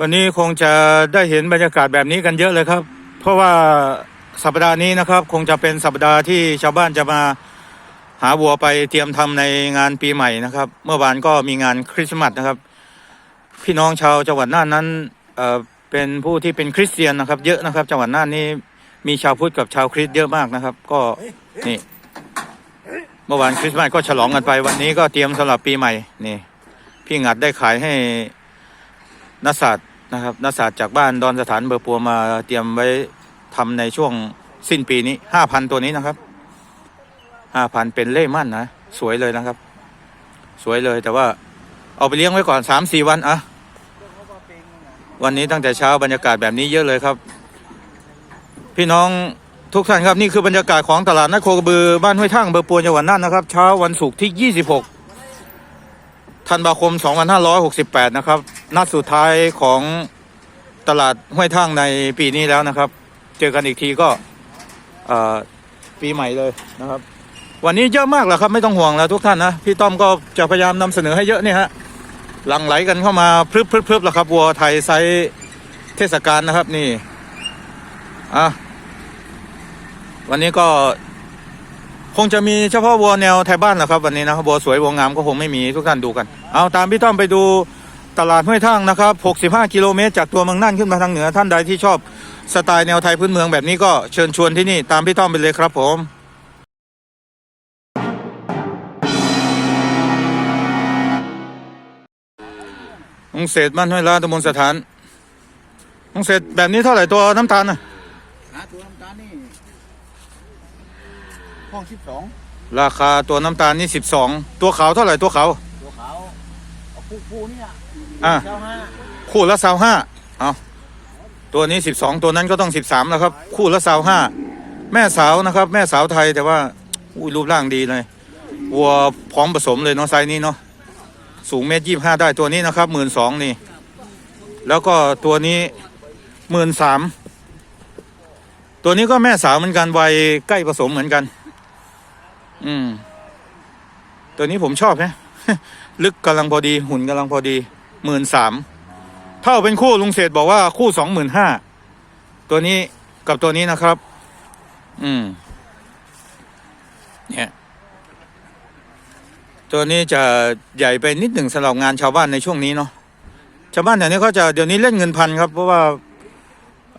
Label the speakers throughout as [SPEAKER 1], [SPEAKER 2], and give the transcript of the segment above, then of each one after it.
[SPEAKER 1] วันนี้คงจะได้เห็นบรรยากาศแบบนี้กันเยอะเลยครับ เพราะว่าสัปดาห์นี้นะครับคงจะเป็นสัปดาห์ที่ชาวบ้านจะมาหาวัวไปเตรียมทำในงานปีใหม่นะครับ เมื่อวานก็มีงานคริสต์มาสนะครับ พี่น้องชาวจังหวัดน่านนั้นเเป็นผู้ที่เป็นคริสเตียนนะครับ เยอะนะครับ จังหวัดน่านนี้มีชาวพุทธกับชาวคริสต์เยอะมากนะครับ ก็นี่ เมื่อวานคริสต์มาสก็ฉลองกันไปวันนี้ก็เตรียมสำหรับปีใหม่นี่ พี่งัดได้ขายให้ นักศาสตร์นะครับนักศาสตร์จากบ้านดอนสถานเบอร์ปัวมาเตรียมไว้ทำในช่วงสิ้นปีนี้ห้าพันตัวนี้นะครับห้าพันเป็นเล่มั่นนะสวยเลยนะครับ สวยเลยแต่ว่าเอาไปเลี้ยงไว้ก่อนสามสี่วันอะวันนี้ตั้งแต่เช้าบรรยากาศแบบนี้เยอะเลยครับ พี่น้องทุกท่านครับนี่คือบรรยากาศของตลาดนัดโคกระบือบ้านห้วยทั่งเบอร์ปัวจังหวัดน่านนะครับเช้าวันศุกร์ที่ 26 ธันวาคม 2568 นะครับ นัดสุดท้ายของตลาดห้วยทั่งในปีนี้แล้วนะครับ เจอกันอีกทีก็ปีใหม่เลยนะครับ วันนี้เยอะมากแล้วครับไม่ต้องห่วงแล้วทุกท่านนะพี่ต้อมก็จะพยายามนำเสนอให้เยอะเนี่ยฮะหลั่งไหลกันเข้ามาพรึบพรึบพรึบแล้วครับวัวไทยไซส์เทศกาลนะครับนี่อะวันนี้ก็คงจะมีเฉพาะวัวแนวไทยบ้านแหละครับวันนี้นะครับวัวสวยวัวงามก็คงไม่มีทุกท่านดูกัน เอาตามพี่ต้อมไปดู ตลาดห้วยทั่งนะครับ 65 กิโลเมตร จากตัวเมืองน่านขึ้นมาทางเหนือ ท่านใดที่ชอบสไตล์แนวไทยพื้นเมืองแบบนี้ก็เชิญชวนที่นี่ตามพี่ต้อมไปเลยครับผมองเศษบ้านห้วยลาตำบลสถานองเศษแบบนี้เท่าไหร่ตัวน้ำตาลน่ะ
[SPEAKER 2] หาตัวน้ำตาลนี่ห้องสิบสอง
[SPEAKER 1] ราคาตัวน้ำตาลนี่สิบสองตัวขาวเท่าไหร่ตัวขาว
[SPEAKER 2] ตัวขาว เอาปูปูเนี่ย
[SPEAKER 1] อะ
[SPEAKER 2] เจ้าห้า
[SPEAKER 1] คู่ละสาวห้าเอาตัวนี้สิบสองตัวนั้นก็ต้องสิบสามแล้วครับ คู่ละสาวห้าแม่สาวนะครับ แม่สาวไทยแต่ว่าอุ้ยรูปร่างดีเลยวัวพร้อมผสมเลยเนาะไซส์นี้เนาะสูงเมตรยี่ห้าได้ตัวนี้นะครับหมื่นสองนี่ แล้วก็ตัวนี้หมื่นสามตัวนี้ก็แม่สาวเหมือนกันวัยใกล้ผสมเหมือนกัน อืม ตัวนี้ผมชอบนะ ลึกกำลังพอดีหุ่นกำลังพอดีหมื่นสามเท่าเป็นคู่ลุงเศษบอกว่าคู่สองหมื่นห้าตัวนี้กับตัวนี้นะครับ อืม เนี่ย ตัวนี้จะใหญ่ไปนิดหนึ่งสำหรับงานชาวบ้านในช่วงนี้เนาะชาวบ้านแถวนี้เขาจะเดี๋ยวนี้เล่นเงินพันครับ เพราะว่า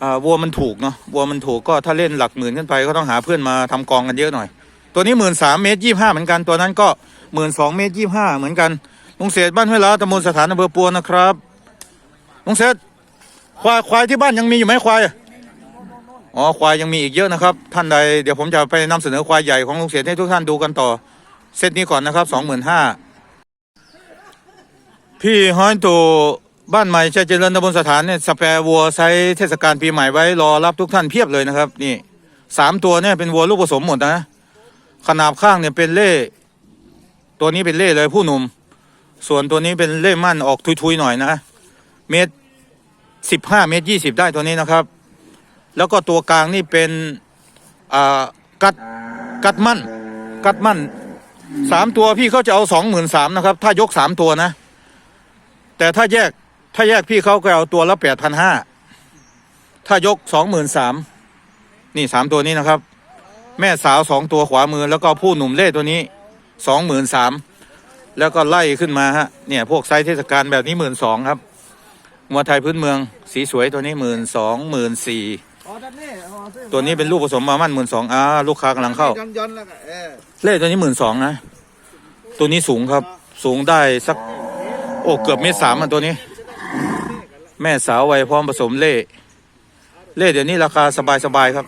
[SPEAKER 1] อ่าวัวมันถูกเนาะวัวมันถูกก็ถ้าเล่นหลักหมื่นขึ้นไปก็ต้องหาเพื่อนมาทำกองกันเยอะหน่อย ตัวนี้หมื่นสามเมตรยี่ห้าเหมือนกันตัวนั้นก็ หมื่นสองเมตรยี่ห้าเหมือนกันลุงเศษบ้านห้วยลาตำบลสถานอำเภอปัวนะครับลุงเศษควายควายที่บ้านยังมีอยู่ไหมควายอ๋อควายยังมีอีกเยอะนะครับ ท่านใดเดี๋ยวผมจะไปนำเสนอควายใหญ่ของลุงเศษให้ทุกท่านดูกันต่อ เซตนี้ก่อนนะครับสองหมื่นห้าพี่ฮ้อยตัวบ้านใหม่ชัยเจริญตำบลสถานเนี่ยสแปรวัวไซส์เทศกาลปีใหม่ไว้รอรับทุกท่านเพียบเลยนะครับ นี่สามตัวเนี่ยเป็นวัวลูกผสมหมดนะ ขนาบข้างเนี่ยเป็นเล่ ตัวนี้เป็นเล่เลยผู้หนุ่ม ส่วนตัวนี้เป็นเล่มั่นออกทุยๆหน่อยนะ เมตรสิบห้าเมตรยี่สิบได้ตัวนี้นะครับ แล้วก็ตัวกลางนี่เป็นอ่ากัดกัดมั่น กัดมั่นสามตัวพี่เขาจะเอาสองหมื่นสามนะครับ ถ้ายกสามตัวนะ แต่ถ้าแยกถ้าแยกพี่เขาก็เอาตัวละแปดพันห้าถ้ายกสองหมื่นสามนี่สามตัวนี้นะครับ แม่สาวสองตัวขวามือแล้วก็ผู้หนุ่มเล่ตัวนี้ สองหมื่นสามแล้วก็ไล่ขึ้นมาฮะเนี่ยพวกไซส์เทศกาลแบบนี้หมื่นสองครับงัวไทยพื้นเมืองสีสวยตัวนี้หมื่นสองหมื่นสี่ตัวนี้เป็นลูกผสมมามั่นหมื่นสองอ่าลูกค้ากำลังเข้า
[SPEAKER 2] เออ
[SPEAKER 1] เล่ตัวนี้หมื่นสองนะตัวนี้สูงครับ สูงได้สัก โอ้เกือบเมตรสามอะตัวนี้ แม่สาววัยพร้อมผสมเล่เล่เดี๋ยวนี้ราคาสบายๆครับ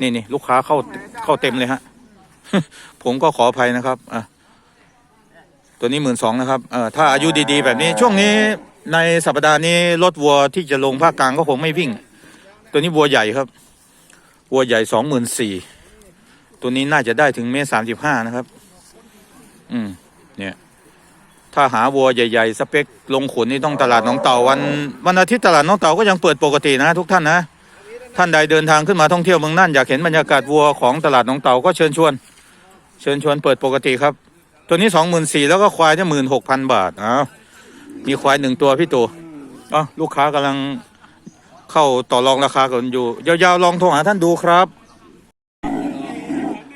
[SPEAKER 1] นี่นี่ลูกค้าเข้าเข้าเต็มเลยฮะ ผมก็ขออภัยนะครับอะตัวนี้หมื่นสองนะครับเอ่อถ้าอายุดีๆ แบบนี้ ช่วงนี้ในสัปดาห์นี้รถวัวที่จะลงภาคกลางก็คงไม่วิ่ง ตัวนี้วัวใหญ่ครับ วัวใหญ่สองหมื่นสี่ตัวนี้น่าจะได้ถึงเมตรสามสิบห้านะครับ อืม เนี่ย ถ้าหาวัวใหญ่ๆ สเปคลงขนนี่ต้องตลาดหน้องเต่าวันวันอาทิตย์ตลาดหน้องเต่าก็ยังเปิดปกตินะ ทุกท่านนะ ท่านใดเดินทางขึ้นมาท่องเที่ยวเมืองน่านอยากเห็นบรรยากาศวัวของตลาดหน้องเต่าก็เชิญชวน เชิญชวนเปิดปกติครับ ตัวนี้สองหมื่นสี่แล้วก็ควายจะหมื่นหกพันบาทอ้าวมีควายหนึ่งตัวพี่ตู่อ๋อลูกค้ากำลังเข้าต่อรองราคากันอยู่ ยาวๆลองโทรหาท่านดูครับ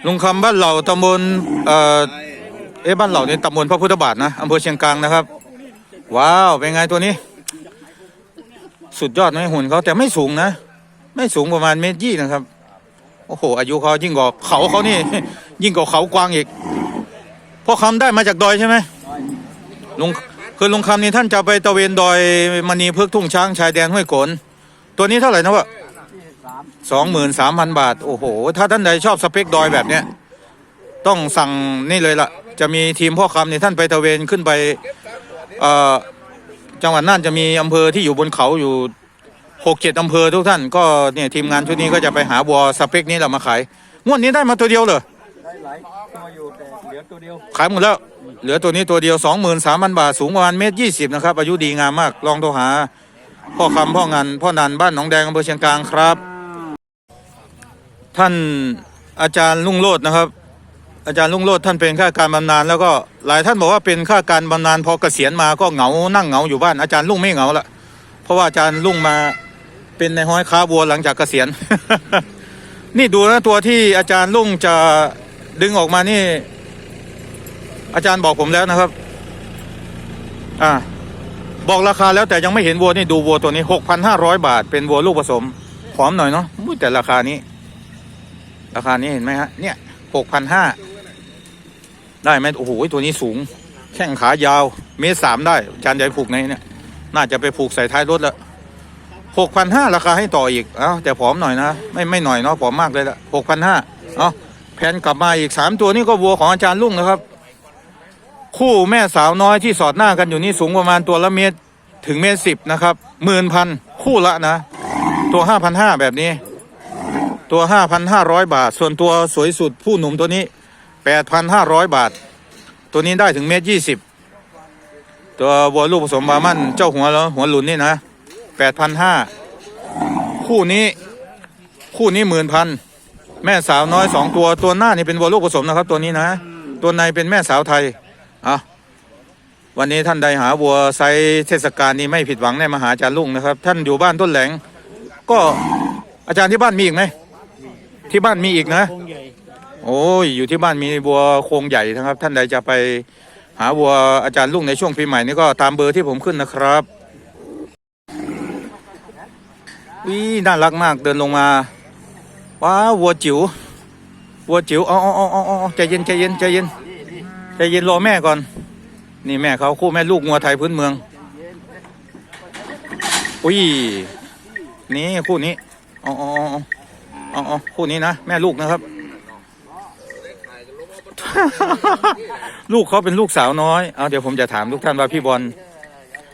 [SPEAKER 1] ลุงคำบ้านเหล่าตำบลเอ่อเอ๊ะบ้านเหล่านี่ตำบลพระพุทธบาทนะอำเภอเชียงกลางนะครับ ว้าวเป็นไงตัวนี้ สุดยอดไหมหุ่นเขาแต่ไม่สูงนะ ไม่สูงประมาณเมตรยี่นะครับ โอ้โห อายุเขายิ่งกว่าเขาเขานี่ ยิ่งกว่าเขากวางอีกพ่อคำได้มาจากดอยใช่ไหมลุงคือลุงคำนี่ท่านจะไปตะเวนดอยมณีเพฤกทุ่งช้างชายแดนห้วยโขนตัวนี้เท่าไหร่นะวะสองหมื่นสามพันบาท โอ้โห ถ้าท่านใดชอบสเปคดอยแบบเนี้ยต้องสั่งนี่เลยล่ะจะมีทีมพ่อคำนี่ท่านไปตะเวนขึ้นไปเอ่อจังหวัดน่านจะมีอำเภอที่อยู่บนเขาอยู่หกเจ็ดอำเภอทุกท่านก็เนี่ยทีมงานชุดนี้ก็จะไปหาวัวสเปคนี้แหละมาขายงวดนี้ได้มาตัวเดียวเหรอา
[SPEAKER 2] ยตัวอยู่แต่เหลือตัวเดียว
[SPEAKER 1] ขายหมดแล้ว เหลือตัวนี้ตัวเดียวสองหมื่นสามพันบาท สูงประมาณเมตรยี่สิบนะครับ อายุดีงามมาก ลองโทรหา พ่อคำพ่องานพ่อนันบ้านหนองแดงอำเภอเชียงกลางครับ ท่านอาจารย์ลุงโลดนะครับ อาจารย์ลุงโลดท่านเป็นข้าการบำนาญแล้วก็หลายท่านบอกว่าเป็นข้าการบำนาญพอเกษียณมาก็เหงานั่งเหงาอยู่บ้านอาจารย์ลุงไม่เหงาละเพราะว่าอาจารย์ลุงมาเป็นในห้อยค้าวัวหลังจากเกษียณ นี่ดูนะตัวที่อาจารย์ลุงจะ ดึงออกมานี่ อาจารย์บอกผมแล้วนะครับ อ่า บอกราคาแล้วแต่ยังไม่เห็นวัวนี่ดูวัวตัวนี้หกพันห้าร้อยบาท เป็นวัวลูกผสมผอมหน่อยเนาะอุ๊ยแต่ราคานี้ ราคานี้เห็นไหมฮะ เนี่ยหกพันห้าได้ไหมโอ้โหตัวนี้สูง แข้งขายาว เมตรสามได้อาจารย์ใหญ่ผูกในเนี่ย น่าจะไปผูกใส่ท้ายรถล้วหกพันห้าราคาให้ต่ออีก เอ้าแต่ผอมหน่อยนะ ไม่ไม่หน่อยเนาะผอมมากเลยละหกพันห้าเอ้า แผนกลับมาอีกสามตัวนี่ก็วัวของอาจารย์ลุงนะครับ คู่แม่สาวน้อยที่สอดหน้ากันอยู่นี่สูงประมาณตัวละเมตรถึงเมตรสิบนะครับหมื่นพันคู่ละนะ ตัวห้าพันห้าแบบนี้ ตัวห้าพันห้าร้อยบาท ส่วนตัวสวยสุดผู้หนุ่มตัวนี้แปดพันห้าร้อยบาท ตัวนี้ได้ถึงเมตรยี่สิบตัววัวลูกผสมบามันเจ้าหัวแล้วหัวหลุนนี่นะแปดพันห้าคู่นี้ คู่นี้หมื่นพัน แม่สาวน้อยสองตัวตัวหน้านี่เป็นวัวลูกผสมนะครับ ตัวนี้นะ ตัวในเป็นแม่สาวไทยอะวันนี้ท่านใดหาวัวไซเทศกาลนี้ไม่ผิดหวังแน่มาหาอาจารย์ลุงนะครับ ท่านอยู่บ้านต้นแหลง ก็อาจารย์ที่บ้านมีอีกไหมที่บ้านมีอีกนะ โอ้ยอยู่ที่บ้านมีวัวโครงใหญ่นะครับ ท่านใดจะไปหาวัวอาจารย์ลุงในช่วงปีใหม่นี้ก็ตามเบอร์ที่ผมขึ้นนะครับวิน่ารักมากเดินลงมา ว้าววัวจิ๋ววัวจิ๋วอ๋ออ๋ออ๋อใจเย็นใจเย็นใจเย็นใจเย็นรอแม่ก่อน นี่แม่เขาคู่แม่ลูกงัวไทยพื้นเมือง อุ้ยนี่คู่นี้อ๋ออ๋ออ๋ออ๋อออคู่นี้นะแม่ลูกนะครับ ลูกเขาเป็นลูกสาวน้อยเอาเดี๋ยวผมจะถามทุกท่านว่าพี่บอล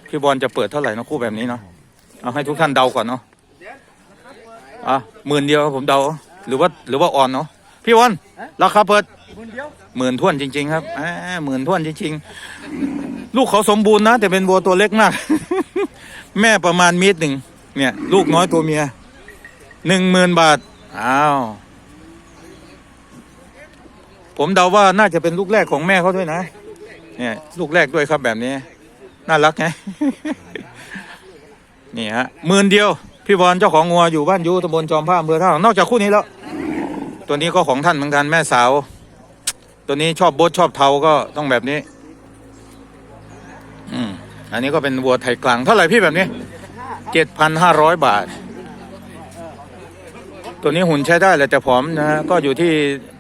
[SPEAKER 1] พี่บอลจะเปิดเท่าไหร่นะคู่แบบนี้เนาะเอาให้ทุกท่านเดาก่อนเนาะ อะหมื่นเดียวผมเดา หรือว่าหรือว่าอ่อนเนาะพี่บอลราคาเปิด
[SPEAKER 2] คนเดียว
[SPEAKER 1] หมื่นท้วนจริง ๆ ครับอ่าหมื่นท้วนจริง ๆ ลูกเขาสมบูรณ์นะ แต่เป็นวัวตัวเล็กมาก แม่ประมาณเมตรหนึ่งเนี่ย ลูกน้อยตัวเมียหนึ่งหมื่นบาทอ้าวผมเดาว่าน่าจะเป็นลูกแรกของแม่เขาด้วยนะ เนี่ย ลูกแรกด้วยครับแบบนี้ น่ารักไง นี่ฮะหมื่นเดียว พี่บอลเจ้าของงัวอยู่บ้านยูตำบลจอมผ้าอำเภอท่านอกจากคู่นี้แล้ว ตัวนี้ก็ของท่านเหมือนกันแม่สาว ตัวนี้ชอบโบทชอบเทาก็ต้องแบบนี้ อืมอันนี้ก็เป็นวัวไทยกลางเท่าไหร่พี่แบบนี้เจ็ดพันห้าร้อยบาท ตัวนี้หุ่นใช้ได้แหละแต่ผอมนะฮะก็อยู่ที่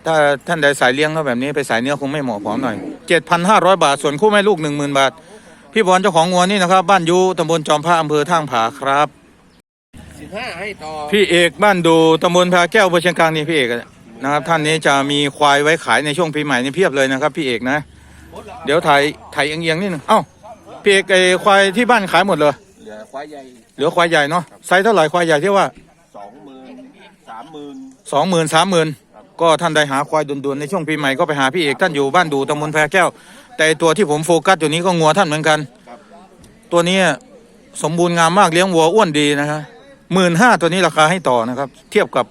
[SPEAKER 1] ถ้าท่านใดสายเลี้ยงก็แบบนี้ไปสายเนื้อคงไม่เหมาะผอมหน่อยเจ็ดพันห้าร้อยบาท ส่วนคู่แม่ลูกหนึ่งหมื่นบาท พี่บอลเจ้าของงัวนี่นะครับ บ้านยูตำบลจอมพระอำเภอท่างผาครับ
[SPEAKER 2] สิบห้าให้ต่อ
[SPEAKER 1] พี่เอกบ้านดูตำบลพาแก้วอำเภอเชียงกลางนี่พี่เอกนะครับ ท่านนี้จะมีควายไว้ขายในช่วงปีใหม่นี่เพียบเลยนะครับ พี่เอกนะ เดี๋ยวถ่ายถ่ายเอียงๆนิดนึงเอ้าพี่เอกไอ้ควายที่บ้านขายหมดเลย
[SPEAKER 2] เหลือควายใหญ่
[SPEAKER 1] เหลือควายใหญ่เนาะไซส์เท่าไหร่ควายใหญ่ที่ว่า
[SPEAKER 2] สองหมื่นสามหมื่น
[SPEAKER 1] สองหมื่นสามหมื่นก็ท่านใดหาควายด่วนๆในช่วงปีใหม่ก็ไปหาพี่เอกท่านอยู่บ้านดูตำบลแพรแก้ว แต่ตัวที่ผมโฟกัสอยู่นี้ก็งัวท่านเหมือนกัน ตัวนี้สมบูรณ์งามมากเลี้ยงวัวอ้วนดีนะครับ หมื่นห้าตัวนี้ราคาให้ต่อนะครับ เทียบกับ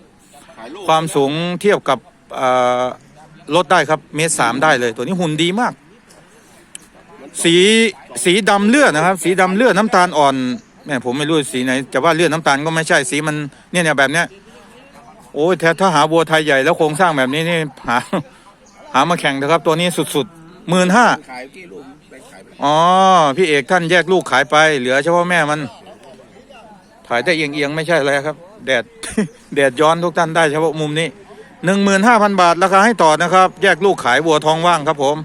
[SPEAKER 2] ขายลูก
[SPEAKER 1] ความสูงเทียบกับเอ่อรถได้ครับเมตรสามได้เลย ตัวนี้หุ่นดีมาก
[SPEAKER 2] มัน
[SPEAKER 1] สีสีดำเลือดนะครับ สีดำเลือดน้ำตาลอ่อนแม่ผมไม่รู้สีไหนจะว่าเลือดน้ำตาลก็ไม่ใช่สีมันเนี่ยเนี่ยแบบเนี้ยโอ้ยถ้าถ้าหาวัวไทยใหญ่แล้วโครงสร้างแบบนี้นี่หาหามาแข่งนะครับ ตัวนี้สุดๆหมื่นห้า
[SPEAKER 2] ขายกี่ลูกไปขายไป
[SPEAKER 1] อ๋อพี่เอกท่านแยกลูกขายไป เหลือเฉพาะแม่มัน ถ่ายได้เอียงๆไม่ใช่อะไรครับ แดดแดดย้อนทุกท่านได้เฉพาะมุมนี้หนึ่งหมื่นห้าพันบาทราคาให้ต่อนะครับ แยกลูกขายวัวทองว่างครับผม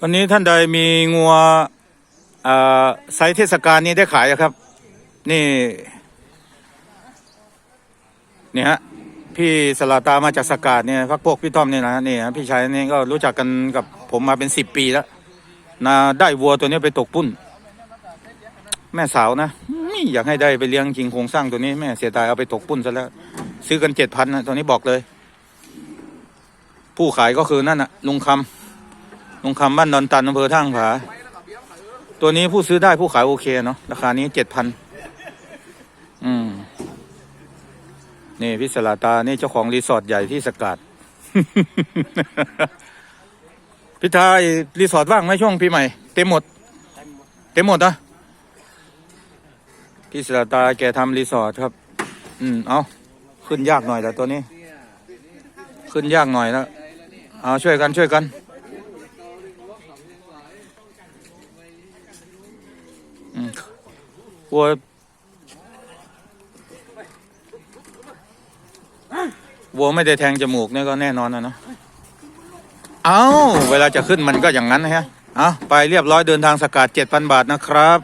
[SPEAKER 1] วันนี้ท่านใดมีงัวไซส์เทศกาลนี้ได้ขายอะครับ นี่นี่ฮะพี่สลาตามาจากสกาดเนี่ยพักพวกพี่ต้อมเนี่ยนะนี่ฮะพี่ชายนี่ก็รู้จักกันกับผมมาเป็นสิบปีแล้วนะได้วัวตัวนี้ไปตกปุ้น แม่สาวนะไม่อยากให้ได้ไปเลี้ยงจริงโครงสร้างตัวนี้แม่เสียดายเอาไปตกปุ้นซะแล้ว ซื้อกันเจ็ดพันนะตัวนี้บอกเลย ผู้ขายก็คือนั่นน่ะลุงคำลุงคำบ้านดอนตันอำเภอท่างผา ตัวนี้ผู้ซื้อได้ผู้ขายโอเคเนาะราคานี้เจ็ดพันอืมนี่พี่สลาตานี่เจ้าของรีสอร์ทใหญ่ที่สกัดพิธาไอ้รีสอร์ทว่างไหมช่วงปีใหม่ เต็มหมด เต็มหมดนะ พี่สลาตาแกทำรีสอร์ทครับ อืม เอาขึ้นยากหน่อยแต่ตัวนี้ ขึ้นยากหน่อยแล้วเอาช่วยกันช่วยกัน อืมวัววัวไม่ได้แทงจมูกเนี่ยก็แน่นอนนะเนาะ เอาเวลาจะขึ้นมันก็อย่างนั้นนะฮะ เอาไปเรียบร้อยเดินทางสกัดเจ็ดพันบาทนะครับ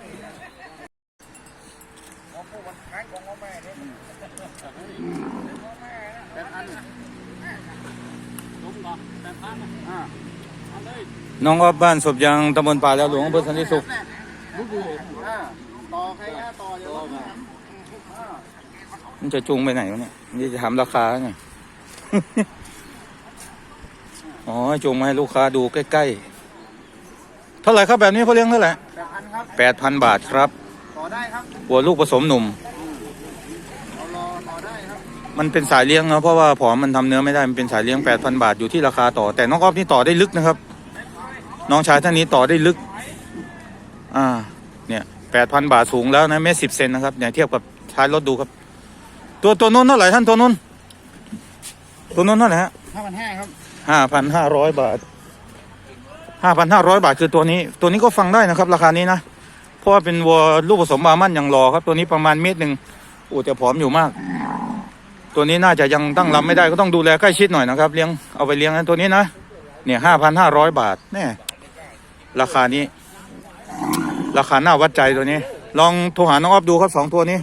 [SPEAKER 1] น้องออบบ้านศพยางตำบลป่าแล้วหลวงอำเภอสันติสุข
[SPEAKER 2] ต่อใครฮะต่อเดี๋ยว
[SPEAKER 1] มันจะจูงไปไหนวะเนี่ยนี่จะถามราคาไงอ๋อจูงมาให้ลูกค้าดูใกล้ๆ เท่าไหร่ครับแบบนี้เขาเลี้ยงเท่าไหร่
[SPEAKER 2] แปดพันบา
[SPEAKER 1] ทครับ
[SPEAKER 2] ต่อได้ครับ
[SPEAKER 1] วัวลูกผสมหนุ่มมันเป็นสายเลี้ยงนะเพราะว่าผอมมันทำเนื้อไม่ได้ มันเป็นสายเลี้ยงแปดพันบาทอยู่ที่ราคาต่อ แต่น้องออฟนี่ต่อได้ลึกนะครับ น้องชายท่านนี้ต่อได้ลึก อ่า เนี่ยแปดพันบาทสูงแล้วนะเมตรสิบเซนนะครับเนี่ยเทียบกับท้ายรถดูครับ ตัวตัวนู้นเท่าไหร่ท่านตัวนู้นตัวนู้นเท่าไหร่ฮะ
[SPEAKER 2] ห้าพันห้าครับ
[SPEAKER 1] ห้าพันห้าร้อยบาทห้าพันห้าร้อยบาทคือตัวนี้ ตัวนี้ก็ฟังได้นะครับ ราคานี้นะ เพราะว่าเป็นวัวลูกผสมบามันอย่างรอครับ ตัวนี้ประมาณเมตรหนึ่งโอ้แต่ผอมอยู่มาก ตัวนี้น่าจะยังตั้งรับไม่ได้ก็ต้องดูแลใกล้ชิดหน่อยนะครับ เลี้ยงเอาไปเลี้ยงนะตัวนี้นะเนี่ยห้าพันห้าร้อยบาทแน่ ราคานี้ ราคาหน้าวัดใจตัวนี้ ลองโทรหาน้องออฟดูครับสองตัวนี้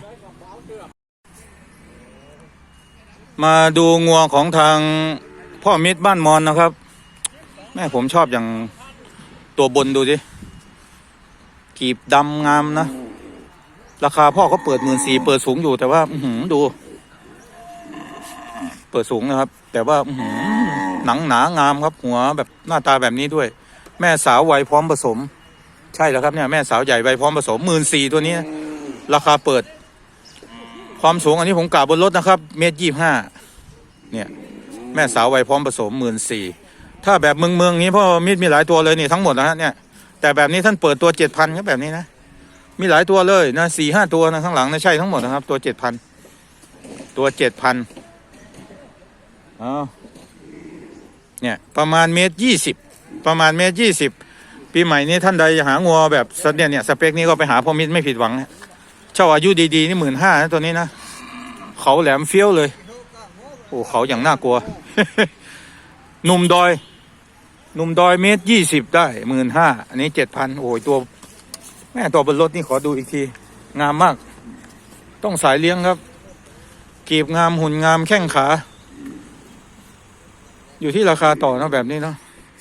[SPEAKER 1] มาดูงัวของทางพ่อมิตรบ้านมอนนะครับ แม่ผมชอบอย่างตัวบนดูสิกีบดำงามนะ ราคาพ่อเขาเปิดหมื่นสี่เปิดสูงอยู่แต่ว่าอือหือดู เปิดสูงนะครับ แต่ว่าหือหนังหนางามครับ หัวแบบหน้าตาแบบนี้ด้วย แม่สาววัยพร้อมผสม ใช่แล้วครับเนี่ยแม่สาวใหญ่วัยพร้อมผสมหมื่นสี่ตัวนี้ ราคาเปิด ความสูงอันนี้ผมกะบนรถนะครับเมตรยี่ห้าเนี่ยแม่สาววัยพร้อมผสมหมื่นสี่ถ้าแบบเมืองเมืองนี้เพราะว่ามีดมีหลายตัวเลยนี่ทั้งหมดนะฮะเนี่ยแต่แบบนี้ท่านเปิดตัวเจ็ดพันครับแบบนี้นะมีหลายตัวเลยนะสี่ห้าตัวนะข้างหลังนะใช่ทั้งหมดนะครับ ตัวเจ็ดพันตัวเจ็ดพันอ้าวเนี่ยประมาณเมตรยี่สิบ ประมาณเมตรยี่สิบปีใหม่นี้ท่านใดหางัวแบบสเนียเนี่ยสเปคนี้ก็ไปหาพ่อมิตรไม่ผิดหวังนะเช่าอายุดีๆนี่หมื่นห้านะตัวนี้นะเขาแหลมเฟี้ยวเลย โอ้เขาอย่างน่ากลัว หนุ่มดอย หนุ่มดอยเมตรยี่สิบได้หมื่นห้าอันนี้เจ็ดพันโอ้ยตัว แม่ตัวบนรถนี่ขอดูอีกที งามมาก ต้องสายเลี้ยงครับ กีบงามหุ่นงามแข้งขา อยู่ที่ราคาต่อเนะแบบนี้เนาะ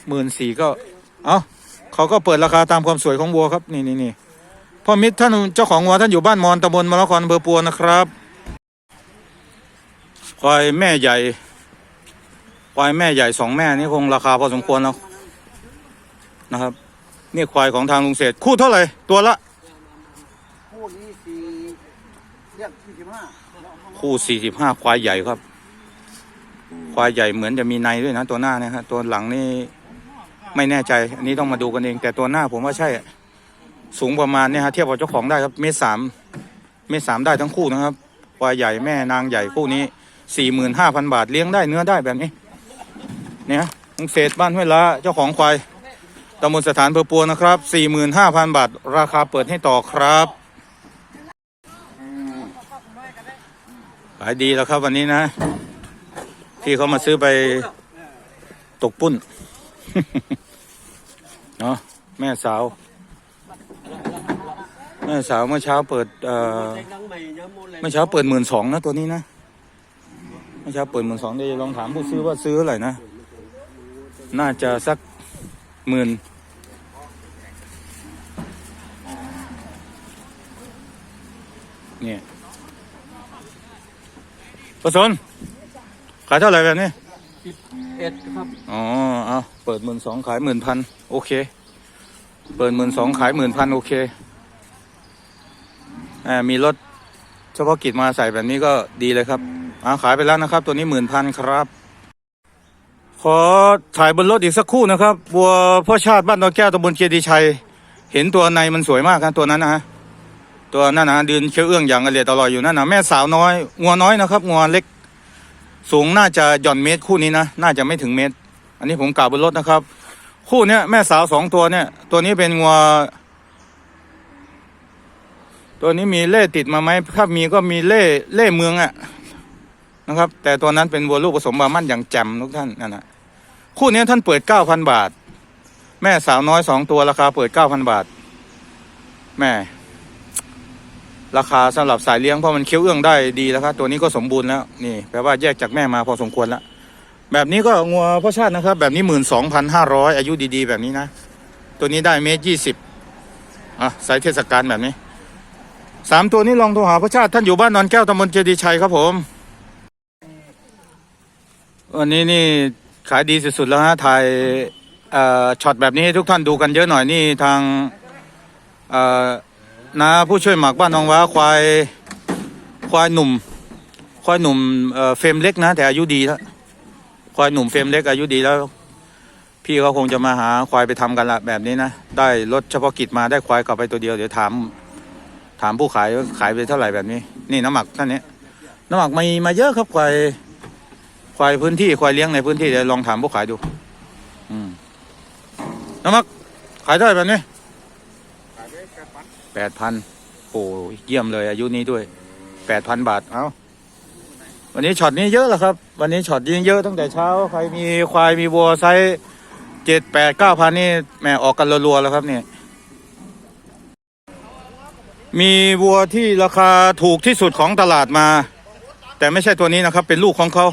[SPEAKER 1] หมื่นสี่ก็ เอาเขาก็เปิดราคาตามความสวยของวัวครับ นี่นี่นี่พ่อมิตรท่านเจ้าของวัวท่านอยู่บ้านมอนตำบลมะละคอำเบอร์ปัวนะครับควายแม่ใหญ่ควายแม่ใหญ่สองแม่นี่คงราคาพอสมควรแล้วนะครับ นี่ควายของทางลุงเศรษฐคู่เท่าไหร่ตัวละ
[SPEAKER 2] คู่นี้สี่เรียกสี่สิบห้า
[SPEAKER 1] คู่สี่สิบห้าควายใหญ่ครับ ควายใหญ่เหมือนจะมีในด้วยนะ ตัวหน้าเนะครับตัวหลังนี่ ไม่แน่ใจ อันนี้ต้องมาดูกันเอง แต่ตัวหน้าผมว่าใช่ สูงประมาณเนี่ยฮะเทียบกับเจ้าของได้ครับเมตรสามเมตรสามได้ทั้งคู่นะครับควายใหญ่แม่นางใหญ่คู่นี้สี่หมื่นห้าพันบาทเลี้ยงได้เนื้อได้แบบนี้ เนี่ยลุงเศษบ้านห้วยละเจ้าของควายตำบลสถานเพอปัวนะครับสี่หมื่นห้าพันบาท ราคาเปิดให้ต่อครับขายดีแล้วครับวันนี้นะที่เขามาซื้อไปตกปุ้น เนาะแม่สาว แม่สาวเมื่อเช้าเปิดเอ่อเมื่อเช้าเปิดหมื่นสองนะตัวนี้นะเมื่อเช้าเปิดหมื่นสองเดี๋ยวลองถามผู้ซื้อว่าซื้อเท่าไหร่นะ น่าจะสักหมื่นเนี่ยประสนขายเท่าไหร่แบบนี้
[SPEAKER 2] เอ็ดครับ
[SPEAKER 1] อ๋อ เอาเปิดหมื่นสองขายหมื่นพันโอเค เปิดหมื่นสองขายหมื่นพันโอเคอ่ามีรถเฉพาะกิจมาใส่แบบนี้ก็ดีเลยครับอาขายไปแล้วนะครับ ตัวนี้หมื่นพันครับ ขอถ่ายบนรถอีกสักครู่นะครับวัวพ่อชาติบ้านดอแก้วตำบลเกียรติชัย เห็นตัวในมันสวยมากครับตัวนั้นนะฮะตัวนั่นนะเดินเคี้ยวเอื้องอย่างอเลียดอร่อยอยู่นั่นนะแม่สาวน้อยงัวน้อยนะครับงัวเล็ก สูงน่าจะหย่อนเมตรคู่นี้นะ น่าจะไม่ถึงเมตร อันนี้ผมกล่าวบนรถนะครับ คู่เนี้ยแม่สาวสองตัวเนี่ย ตัวนี้เป็นงัว ตัวนี้มีเล่ติดมาไหมถ้ามีก็มีเล่เล่เมืองอะนะครับ แต่ตัวนั้นเป็นวัวลูกผสมบามั่นอย่างแจ่มทุกท่านนั่นนะคู่นี้ท่านเปิดเก้าพันบาท แม่สาวน้อยสองตัวราคาเปิดเก้าพันบาท แม่ ราคาสำหรับสายเลี้ยงเพราะมันเคี้ยวเอื้องได้ดีแล้วครับตัวนี้ก็สมบูรณ์แล้วนี่แปลว่าแยกจากแม่มาพอสมควรแล้วแบบนี้ก็งัวพ่อชาตินะครับ แบบนี้หมื่นสองพันห้าร้อยอายุดีๆ แบบนี้นะ ตัวนี้ได้เมตรยี่สิบอะสายเทศกาลแบบนี้สามตัวนี้ลองโทรหาพ่อชาติท่านอยู่บ้านนอนแก้วตำบลเจดีชัยครับผมวันนี้นี่ขายดีสุดๆแล้วฮะถ่ายเอ่อช็อตแบบนี้ให้ทุกท่านดูกันเยอะหน่อยนี่ทางเอ่อ นาผู้ช่วยหมักบ้านหนองว้าควายควายหนุ่ม ควายหนุ่มเฟรมเล็กนะ แต่อายุดีแล้วควายหนุ่มเฟรมเล็กอายุดีแล้ว พี่เขาคงจะมาหาควายไปทำกันละแบบนี้นะได้รถเฉพาะกิจมาได้ควายกลับไปตัวเดียวเดี๋ยวถาม ถามผู้ขายขายไปเท่าไหร่แบบนี้ นี่น้ำหมักท่านนี้น้ำหมักมีมาเยอะครับควายควายพื้นที่ควายเลี้ยงในพื้นที่เดี๋ยวลองถามผู้ขายดู อืมน้ำหมักขายเท่าไหร่แบบนี้ แปดพันโอ้เยี่ยมเลยอายุนี้ด้วยแปดพันบาท เอ้าวันนี้ช็อตนี้เยอะแล้วครับ วันนี้ช็อตยิงเยอะตั้งแต่เช้า ใครมีควายมีวัวไซส์เจ็ดแปดเก้าพันนี่แหมออกกันรัวๆแล้วครับเนี่ยมีวัวที่ราคาถูกที่สุดของตลาดมา แต่ไม่ใช่ตัวนี้นะครับ เป็นลูกของเขา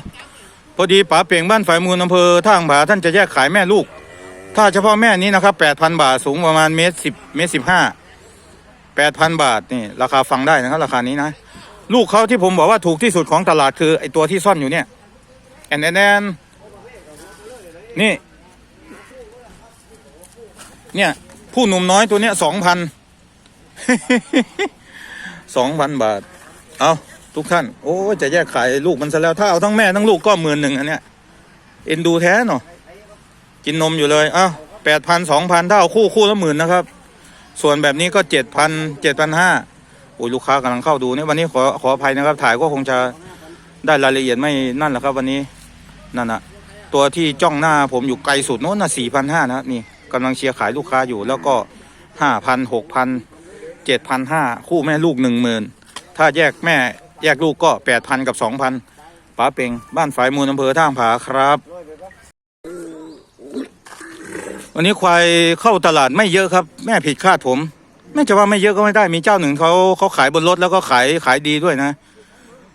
[SPEAKER 1] พอดีป๋าเป่งบ้านฝ่ายมูลอำเภอท่าอ่างผาท่านจะแยกขายแม่ลูก ถ้าเฉพาะแม่นี้นะครับแปดพันบาทสูงประมาณเมตรสิบเมตรสิบห้า แปดพันบาทนี่ราคาฟังได้นะครับ ราคานี้นะ ลูกเขาที่ผมบอกว่าถูกที่สุดของตลาดคือไอตัวที่ซ่อนอยู่เนี่ยแอนแอนแอนนี่ เนี่ย ผู้หนุ่มน้อยตัวเนี้ยสองพันสองพันบาท เอาทุกท่าน โอ้จะแยกขายลูกมันซะแล้วถ้าเอาทั้งแม่ทั้งลูกก็หมื่นหนึ่งอันเนี้ยเอ็นดูแท้เนาะกินนมอยู่เลย เอ้าแปดพันสองพันถ้าเอาคู่คู่ละหมื่นนะครับ ส่วนแบบนี้ก็เจ็ดพันเจ็ดพันห้าโอ้ยลูกค้ากำลังเข้าดูเนี่ยวันนี้ขอขออภัยนะครับ ถ่ายก็คงจะได้รายละเอียดไม่นั่นแหละครับ วันนี้นั่นอะตัวที่จ้องหน้าผมอยู่ไกลสุดโน้นนะสี่พันห้านะนี่กำลังเชียร์ขายลูกค้าอยู่ แล้วก็ห้าพันหกพันเจ็ดพันห้าคู่แม่ลูกหนึ่งหมื่นถ้าแยกแม่แยกลูกก็แปดพันกับสองพันป๋าเป่งบ้านฝายมูลอำเภอท่าผาครับ วันนี้ควายเข้าตลาดไม่เยอะครับ แม่ผิดคาดผมไม่จะว่าไม่เยอะก็ไม่ได้มีเจ้าหนึ่งเขาเขาขายบนรถแล้วก็ขายขายดีด้วยนะ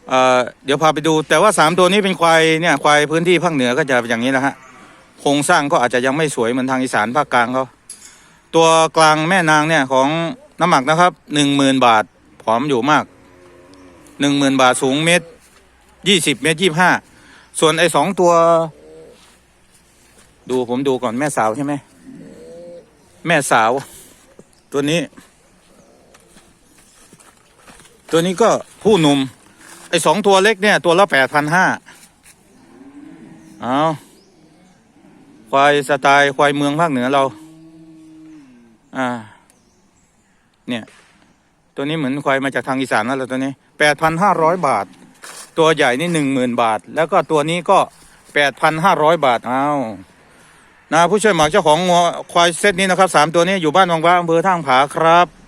[SPEAKER 1] เอ่อเดี๋ยวพาไปดูแต่ว่าสามตัวนี้เป็นควายเนี่ยควายพื้นที่ภาคเหนือก็จะอย่างนี้นะฮะโครงสร้างก็อาจจะยังไม่สวยเหมือนทางอีสานภาคกลางเขาตัวกลางแม่นางเนี่ยของน้ำหมักนะครับหนึ่งหมื่นบาทผอมอยู่มากหนึ่งหมื่นบาทสูงเมตรยี่สิบเมตรยี่ห้าส่วนไอ้สองตัว ดูผมดูก่อนแม่สาวใช่ไหม แม่สาว ตัวนี้ ตัวนี้ก็ผู้หนุ่ม ไอ้สองตัวเล็กเนี่ย ตัวละแปดพันห้าเอาควายสไตล์ควายเมืองภาคเหนือเรา อ่า เนี่ย ตัวนี้เหมือนควายมาจากทางอีสานนั่นแหละตัวนี้แปดพันห้าร้อยบาท ตัวใหญ่นี่หนึ่งหมื่นบาท แล้วก็ตัวนี้ก็แปดพันห้าร้อยบาท เอา นะผู้ช่วยหมากเจ้าของงัวควายเซตนี้นะครับสามตัวนี้อยู่บ้านวังว้าอำเภอท่างผาครับ